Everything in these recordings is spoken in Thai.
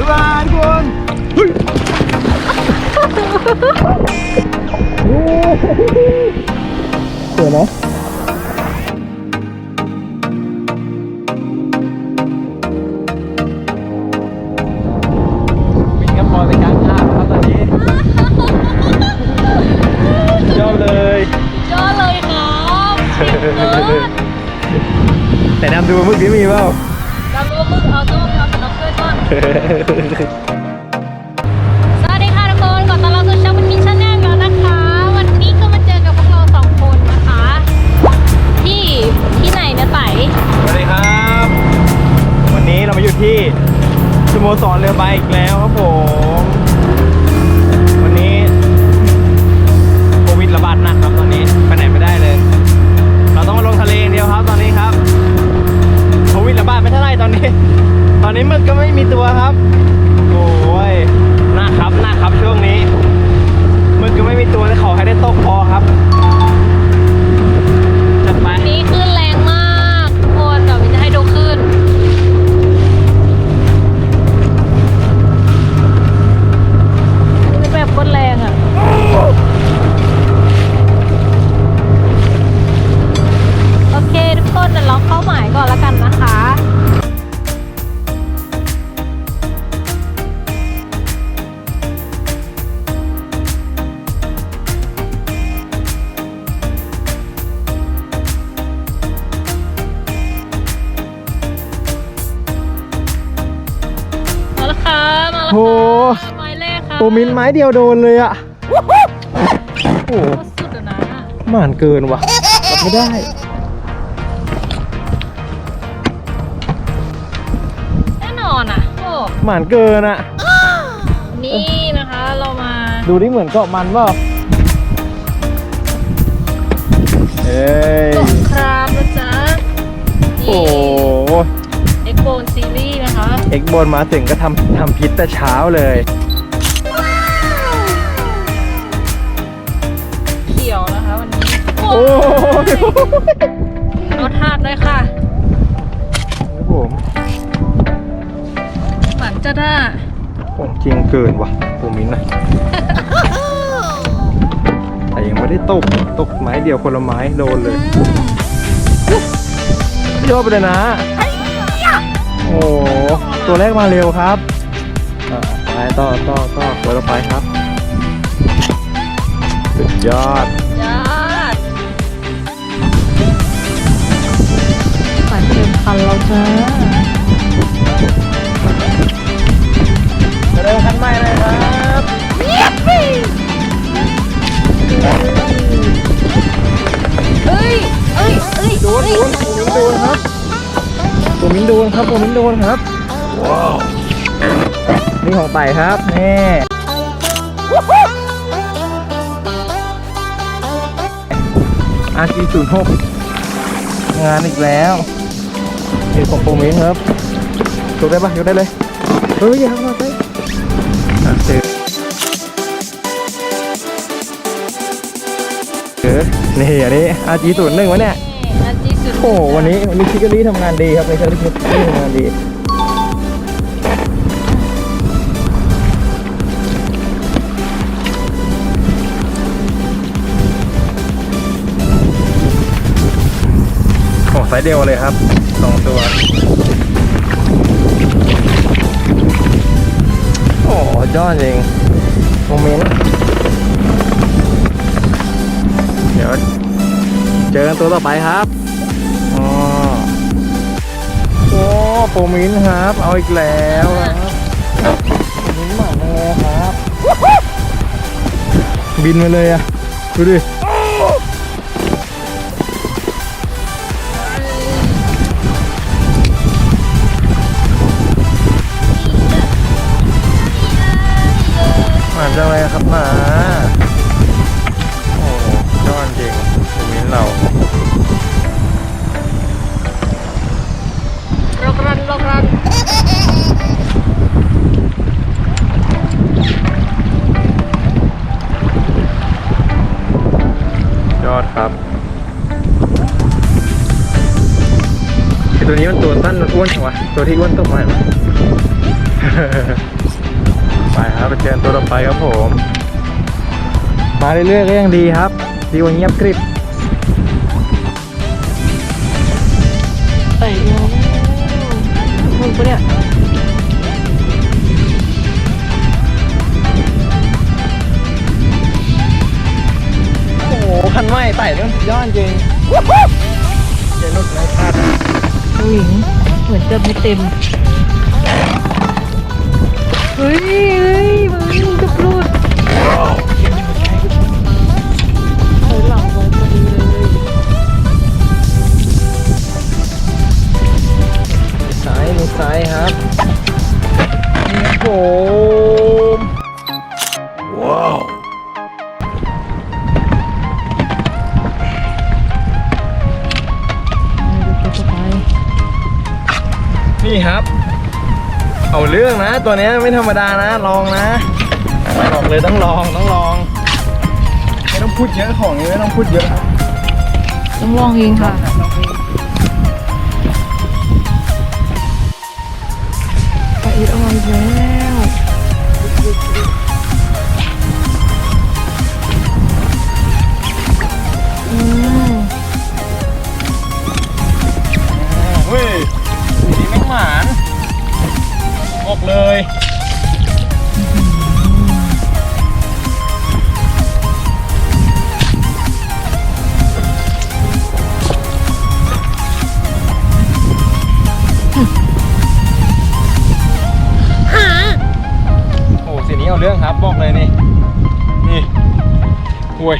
บ๊ายบ ที่สโมสรเรือใบอีกแล้วครับผมวันนี้โควิดระบาดหนักครับตอนนี้ไปไหนไม่ได้เลย เราต้องมาลงทะเลอย่างเดียวครับตอนนี้ครับโควิดระบาดไม่เท่าไรตอนนี้ ตอนนี้มึกก็ไม่มีตัวครับโอ้ยหน้าครับหน้าครับช่วงนี้มึกก็ไม่มีตัวแต่ขอให้ได้ตกพอครับ เดี๋ยวเราเข้าหมายก่อนแล้วกันนะคะมาแล้วค่ะมาแล้วโหค่ะหมายเลขค่ะโปรมินไม้เดียวโดนเลยอะโอ้โหโคตรสุดอะนะหมานเกินว่ะกดไม่ได้ หมานเกินอะนี่นะคะเรามา ดูนี่เหมือนเกาะมันเปล่าเอ้ยสงครามนะจ๊ะโอ้นี่โหเอ็กโบนซีรีส์นะคะ เอ็กโบนมาถึงก็ทำทำพิษแต่เช้าเลย เขียวนะคะวันนี้ โอ้ยรถทาดด้วยค่ะครับผม หวานจะได้าของจริงเกินว่ะโปรมินนะ แต่ยังไม่ได้ตก ตกไม้เดียวคนละไม้โดนเลยยอดไปเลยนะ โอ้โหตัวแรกมาเร็วครับอ่าไปต่อต่อต่อตัวต่อไปครับสุดยอดยอด มิ้นโดนครับตัวมิ้นโดนครับว้าวนี่ของไต่ครับนี่อาร์จีศูนย์หกงานอีกแล้วนี่ของโปรมินครับยกได้ปะยกได้เลยเฮ้ยอย่าทำมาไปอะเจอเจอนี่อันนี้อาร์จีศูนย์หนึ่งวะเนี่ย โอ้โหวันนี้วันนี้ชิคกี้พายทำงานดีครับในชิคกี้พายทำงานดีของไซส์เดียวเลยครับสองตัว โอ้โหยอดจริงโมเมนต์เดี๋ยวเจอกันตัวต่อไปครับ โอ้โปรมินครับ เอาอีกแล้วครับโปรมินมาแล้วครับ บินมาเลยอะดูดิหมาจังเลยครับหมา ตัวนี้มันตัวสั้นมันอ้วนจังวะตัวที่อ้วนต้องมาไหมไปครับไปเจอตัวต่อไปครับผมมาเรื่อยๆก็ยังดีครับดีกว่าเงียบกริบไปแล้วมึงปะเนี่ยโอ้โหคันไหม้ไต่นี่มันสุดยอดจริงเจนุดไม่พลาดผู้หญิง เหมือนจะไม่เต็ม เฮ้ยเฮ้ยมึงจะพลุดถอยหลังไว้พอดีเลยซ้ายมือซ้ายครับนี่ครับผมว้าว ครับ เอาเรื่องนะ ตัวเนี้ยไม่ธรรมดานะ ลองนะบอกเลยต้องลองต้องลอง ไม่ต้องพูดเยอะของนี้ไม่ต้องพูดเยอะครับต้องลองเองค่ะไปอีกเอาอีกแล้ว บอกเลยโอ้สีนี้เอาเรื่องครับบอกเลยนี่ นี่โอ้ย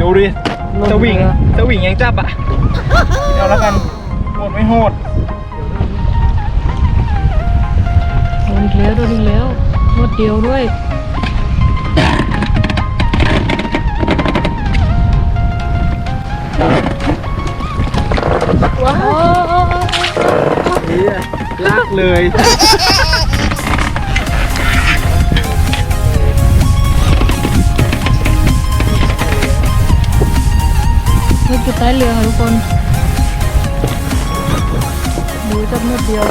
ดูดิสวิงสวิงยังจับอะ เอาแล้วกันโหดไม่โหด อีกแล้วโดนอีกแล้วรวดเดียวด้วยว้าวนี่ลากเลยเฮ้ยจุดใต้เรือค่ะทุกคนดูจับรวดเดียว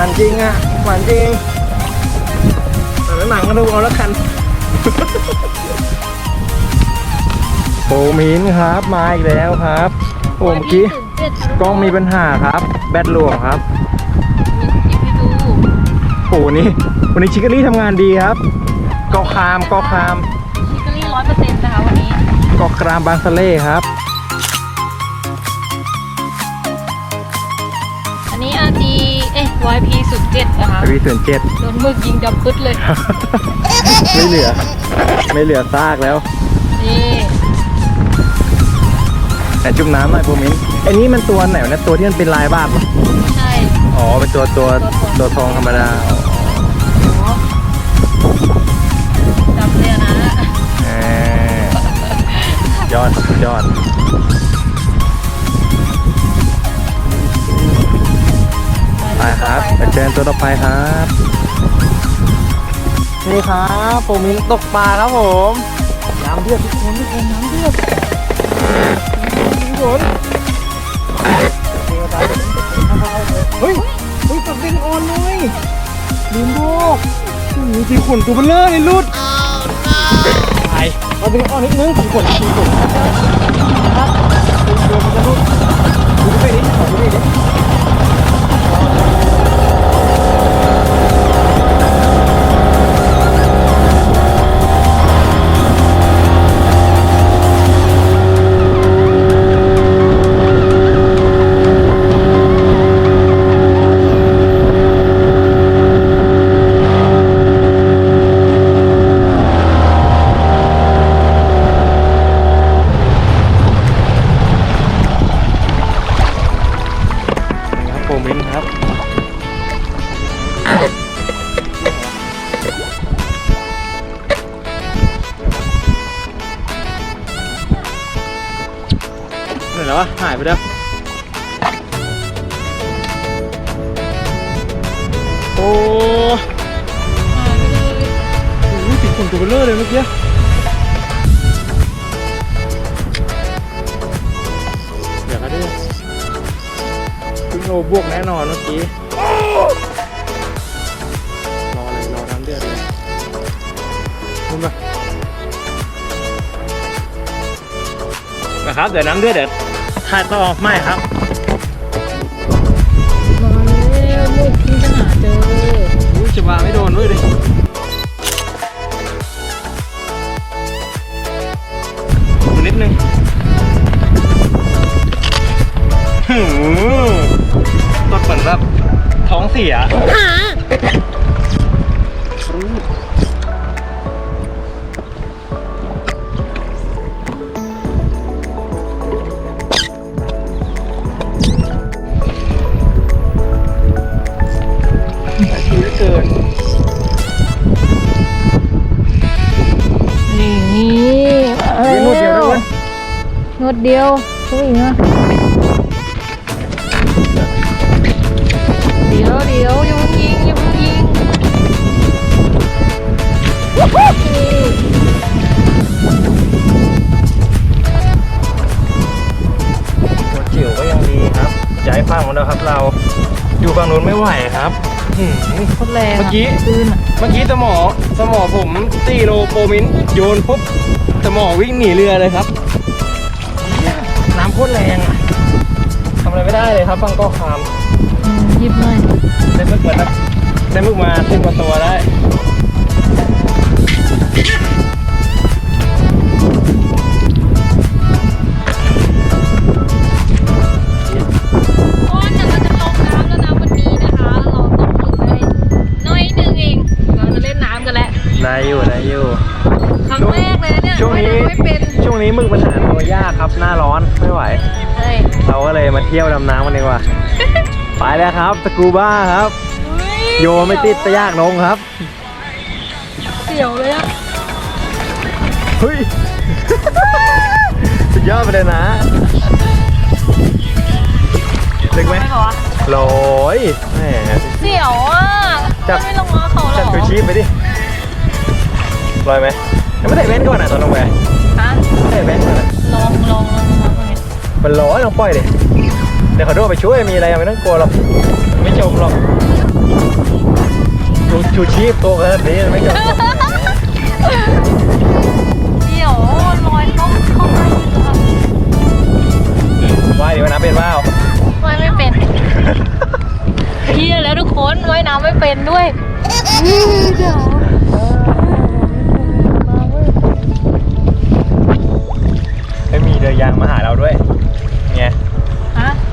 หมันจริงอะหมันจริงแต่หนังก็ดูเอาแล้วกันโฟมินครับ มาอีกแล้วครับโอ้เมื่อกี้กล้องมีปัญหาครับ แบตหลวงครับหยิบให้ดูโอ้วันนี้วันนี้ชิคกี้รี่ทำงานดีครับกอคามกอคามชิคกี้ร้อยเปอร์เซ็นต์นะคะวันนี้กอครามบางสะเล่ครับ เอ๊ะ YP สุดเจ็ดนะคะวีส่วนเจ็ดโดนหมึกยิงดำปึ๊ดเลย ไม่เหลือ ไม่เหลือซากแล้วนี่แต่จุ่มน้ำหน่อยโฟมินไอ้นี่มันตัวไหนวะเนะตัวที่มันเป็นลายบ้าปะใช่อ๋อเป็นตัวตัวตัตัววททอองงธรรมดาจำเลยนะ แหมยอดยอด ครับไปเจอตัวต่อไปครับนี่ครับผมมินตกปลาครับผมน้ำเดือดทุกคนทุกคนน้ำเดือดทุกคนเฮ้ยเฮ้ยตักเด้งอ่อนเลยลืมบอกโอ้โหสีขนตัวเบลเลอร์เลยลุดไปเอาเด้งอ่อนนิดนึงสีขนสีขนครับเดี๋ยวมันจะลุดดูไปดิขอดูไปดิ นะครับ เดี๋ยวน้ำเดือดเดี๋ยวถ่ายต่อไม่ครับมาแล้วลูกที่จะหาเจออุ้ยจะมาไม่โดนด้วยดินิดนึงหืมตดเหมือนแบบท้องเสียชีวิ หนวดเดียวตัวอีกนะเดี๋ยวเดี๋ยวอยังยิงอยังยิงตัวจิ๋วก็ยังดีครับย้ายฝั่งของเราครับเรา อยู่ฝั่งนู้นไม่ไหวครับหืมโคตรแรงะเมื่อกี้คืนอะเมื่อกี้สมอสมอผมตีโลโปรมินโยนปุ๊บสมอวิ่งหนีเรือเลยครับน้ำโค ตรแรงอะทำอะไรไม่ได้เลยครับฟังก็คามอืมหยิบหน่อยได้มึกมาได้มึกมาสิบกว่าตัวได้ เลยมาเที่ยวดำน้ำกันดีกว่า ไปแล้วครับสกูบ้าครับ โยไม่ติดแต่ยากลงครับ เสียวเลยอะเฮ้ย สุดยอดไปเลยนะลึกไหมไม่เหรอวะลอยแหมเสียวอะจับไม่ลงมาเขาหรอจัดชูชีพไปดิลอยไหมยังไม่ใส่แว่นก่อนอะตอนลงไปฮะใส่แว่นก่อนอะลองลองลองลองตรงนี้มันร้อนลองปล่อยดิเดี๋ยวเขาโดดไปช่วยมีอะไรไม่ต้องกลัวหรอกไม่จมหรอกชูชูชีพตัวขนาดนี้ไม่จมหรอกเดี๋ยวลอยเข้าเข้าไปอีกอะว่ายดีวะนะเป็นว่าวว่ายไม่เป็นเฮียแล้วทุกคนว่ายน้ำไม่เป็นด้วยเดี๋ยวไม่มีเรือยางมาหาเราด้วยไง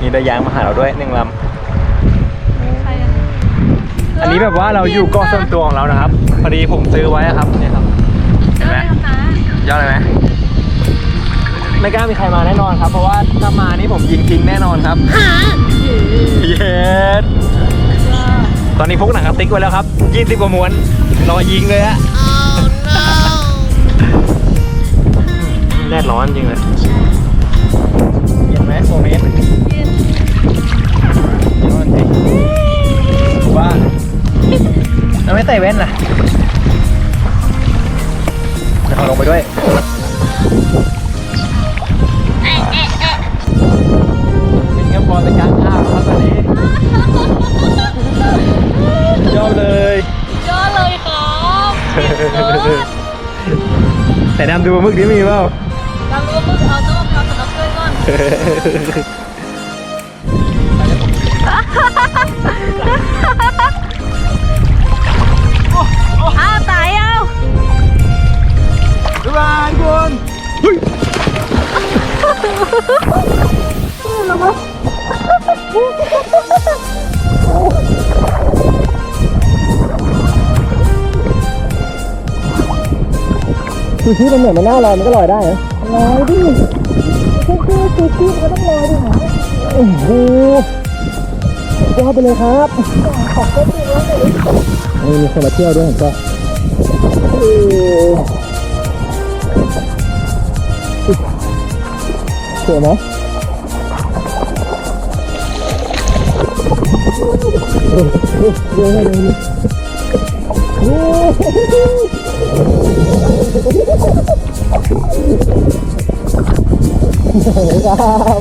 ฮะมีเรือยางมาหาเราด้วยหนึ่งลใครอะำอันนี้แบบว่าเราอยู่เกาะส่วนตัวของเรานะครับพอดีผมซื้อไว้อะครับเนี่ยครับเห็นไหมได้ค่ะยอดเลยไหมไม่กล้ามีใครมาแน่นอนครับ เพราะว่าถ้ามานี่ผมยิงทิ้งแน่นอนครับเย็ดตอนนี้พกหนังกระติกไว้แล้วครับ20กว่าม้วนรอยิงเลยอะแดดร้อนจริงเลยเย็นไหมโมเมนต์เย็นร้ เราไม่ใส่แว่นล่ะเดี๋ยวเขาลงไปด้วยแอะแอะแอะเป็นแค่พอเป็นการข้าวครับตอนนี้ยอดเลยยอดเลยครับเกินแต่ดำดูปลาหมึกที่มีเปล่าดำรู้ว่ามึงเอาต้องทำสำหรับเพื่อนก่อน อ้าวตายเอาบ๊ายบายทุกคนเฮ้ยซูชิมันเหมือนมันน่าลอยมันก็ลอยได้เหรอลอยดิซูชิซูชิมันต้องลอยดิหรอโอ้โหยอดไปเลยครับขอบคุณมากเลย มีคนมาเที่ยวด้วยเห็นปะโอ้สวยไหมโอ้โหเยอะเลยโอ้โหครับ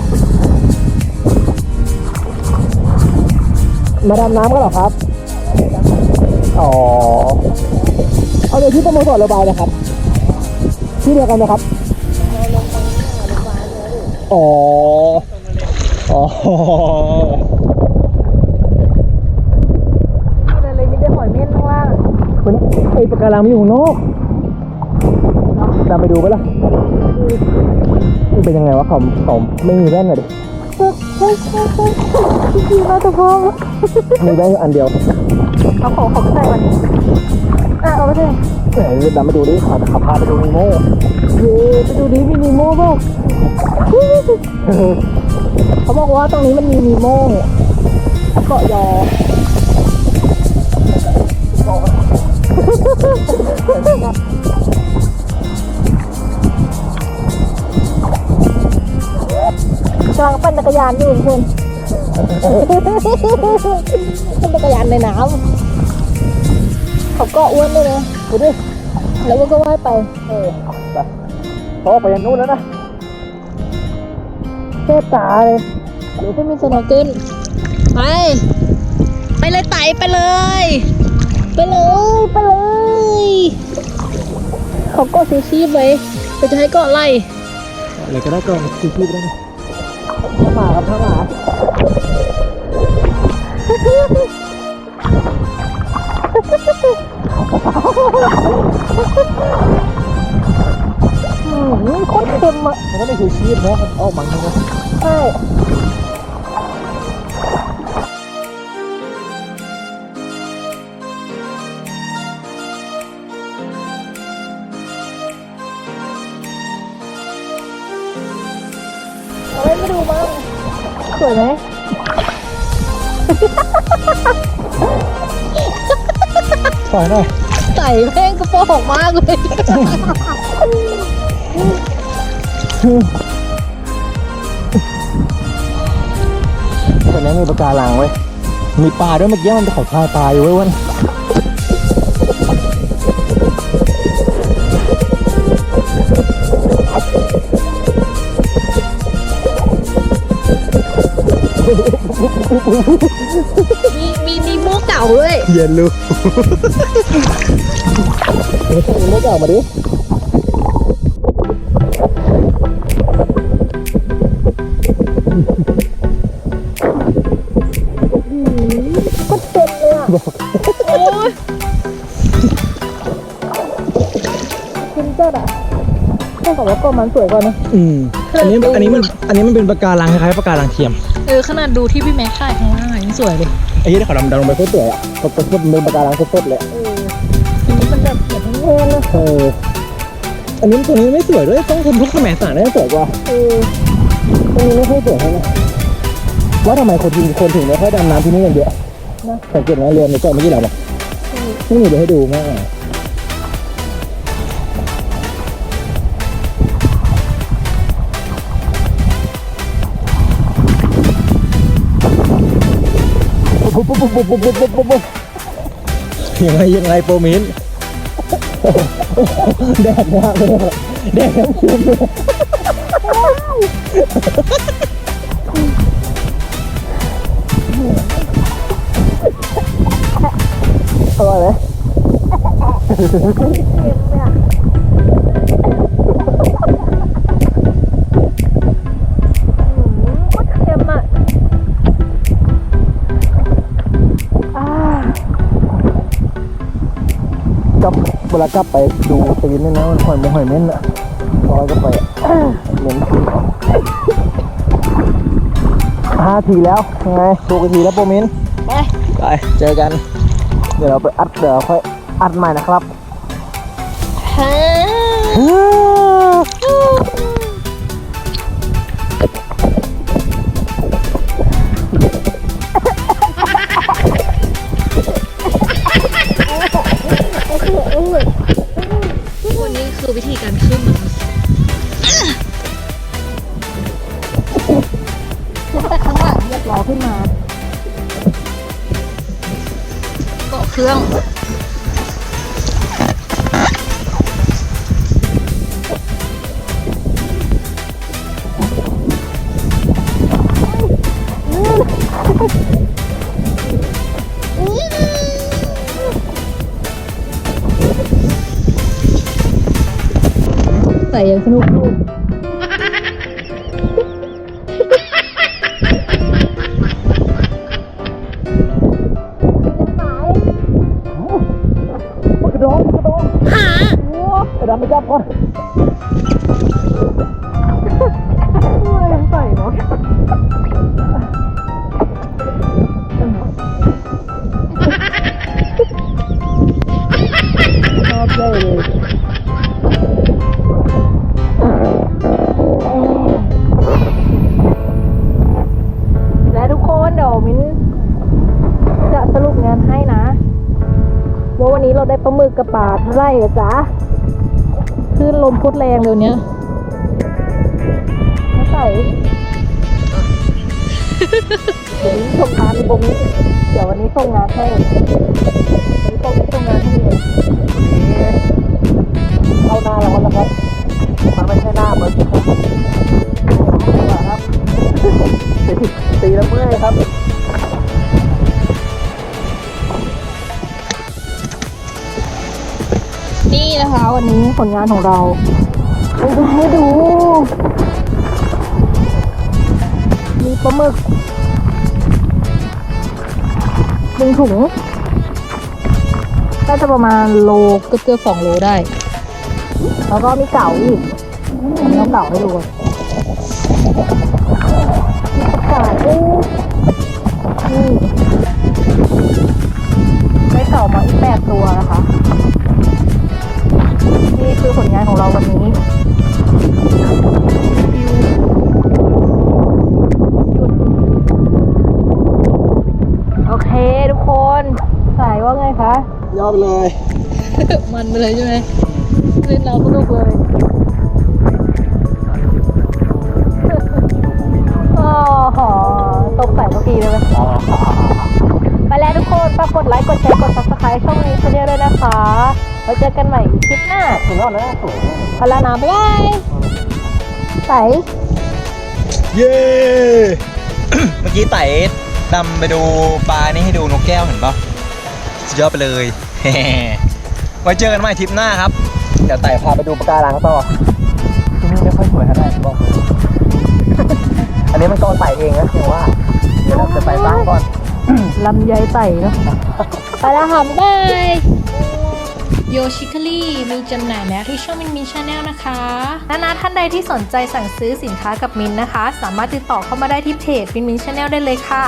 มาดำน้ำกันเหรอครับ อ๋อเอาเลยที่สโมสรระบายนะครับที่เดียวกันนะครับอ๋ออ๋อเลยมีแต่หอยเม่นข้างล่างมันไอปะการังมันอยู่ข้างนอกตามไปดูไปละมันเป็นยังไงวะเขาเขาไม่มีแว่นอะดิ เฮ้ยเฮ้ยเฮ้ยดีมากทุกคนมีแว่นอยู่อันเดียวเขาขอเขาไปใส่วันนี้อะเอาไปเลยไหนตามไปดูดิขับขับพาไปดูนีโม่เย้ไปดูดิมีนีโม่บ้างเขาบอกว่าตรงนี้มันมีนีโม่เกาะยอ กำลังปั่นจักรยานอยู่ทุกคนปั่นจักรยานในน้ำเขาก็อ้วนเลยนะดูดิแล้วก็ว่ายไป เออไปพอไปยันนู้นแล้วนะเทพตาเลยหรือไม่มีสนว์เกิลไป ไปเลยไต่ไปเลย ไปเลย ไปเลย เขาก็ซูชีพไว้จะให้เกาะไล่อะไรก็ได้ก่อนคือพี่ได้ ผ้าหมาครับถ้าหมาอืมโคตรเค็มอะมันก็ไม่คือชีพนะมันออกมันนะใช่ สวยไหมถอยหน่อยใส่แม่งกระโปรงมากเลยตอนนี้มีปะการังไว้ยมีปลาด้วยเมื่อกี้มันไปขอทายปลาอยู่เว้ยเวัน มีมีมีมุกเก่าด้วยเย็นลูกไม่เก่ามาดิก็เต็มเลยอะโอ้ยคุณเจ้าอะแค่บอกว่าก็มันสวยกว่านะอืมอันนี้อันนี้มันอันนี้มันเป็นปะการังคล้ายๆปะการังเทียม เออขนาดดูที่พี่แม็กถ่ายข้างล่างอะยังสวยเลยไอ้ที่เขาดำดำลงไปโคตรสวยอะเขาเป็นเป็นปะการังสดๆเลยเออทีนี้มันแบบเหมือนเท่เลยเอออันนี้ตัวนี้ไม่สวยด้วยต้องทำทุกแสมสารน่าจะสวยกว่าเออตรงนี้ไม่ค่อยสวยเท่าไหร่ว่าทำไมคนถึงคนถึงไม่ค่อยดำน้ำที่นี่กันเยอะนะสังเกตไหมเรือในเกาะเมื่อกี้เราบอกไม่มีเดี๋ยวให้ดูมาก ปุ๊บปุ๊บปุ๊บปุ๊บปุ๊บปุ๊บปุ๊บยังไงยังไงโปรมินแดกมากเลยแดกทั้งคืนเลยอร่อยไหม วลากลับไปดูตีนนี่นะมันหอยมันหอยเม่นอะลอยก็ไปเหม็นห้าทีแล้วยังไงถูกทีแล้วโปรมินไปไปเจอกัน เดี๋ยวเราไปอัดเดี๋ยวค่อยอัดใหม่นะครับ ล้อขึ้นมาเกาะเครื่องใส่อย่งสนุก ไร่ละจ๊ะคลื่นลมพุดแรงเดี๋ยวนี้ไม่ใส่เดี๋ยวนี้ส่งงานในบมีเดี๋ยววันนี้ส่งงานให้วันนี้ส่งส่งงานให้เลยเข้าหน้าแล้วกันะครับมันไม่ใช่หน้าเหมือนครับครั ผลงานของเราเราจะให้ดู มีปลาหมึกหนึ่งถุงน่าจะประมาณโลเกือบสองโลได้ แล้วก็มีเก่าอีกอันนี้เอาเก่าให้ดูก่อนมีเก่าอีกนี่ายว่าไงคะ ย่อไปเลย มันไปเลยใช่ไหมเล่นเราสนุกเลยโอ้โหตกใส่เมื่อกี้เลยไหมไปแล้วทุกคนฝากกดไลค์ กดแชร์ กด subscribe ช่องนี้ชาแนลด้วยนะคะไว้เจอกันใหม่คลิปหน้าถึงแล้วนะสวยไปแล้วนะบ๊ายบายใสเย้ เมื่อกี้ไต่ดำไปดูปลานี่ให้ดูนกแก้วเห็นปะสุด ยอดไปเลย ไว้เจอกันใหม่ทริปหน้าครับ เดี๋ยวไต่พาไปดูปะการังต่อที่นี่ไม่ค่อยสวยเท่าไหร่บอกเลยอันนี้มันกองไต่เองนะเพียงว่า เดี๋ยวเราจะไปสร้างก่อนลำไยไต่เนาะไปแล้วค่ะบ๊ายบายโยชิคารีมีจำหน่ายแล้วที่ช่องมินมินชาแนลนะคะนานาท่านใดที่สนใจสั่งซื้อสินค้ากับมินนะคะ สามารถติดต่อเข้ามาได้ที่เพจมินมินชาแนลได้เลยค่ะ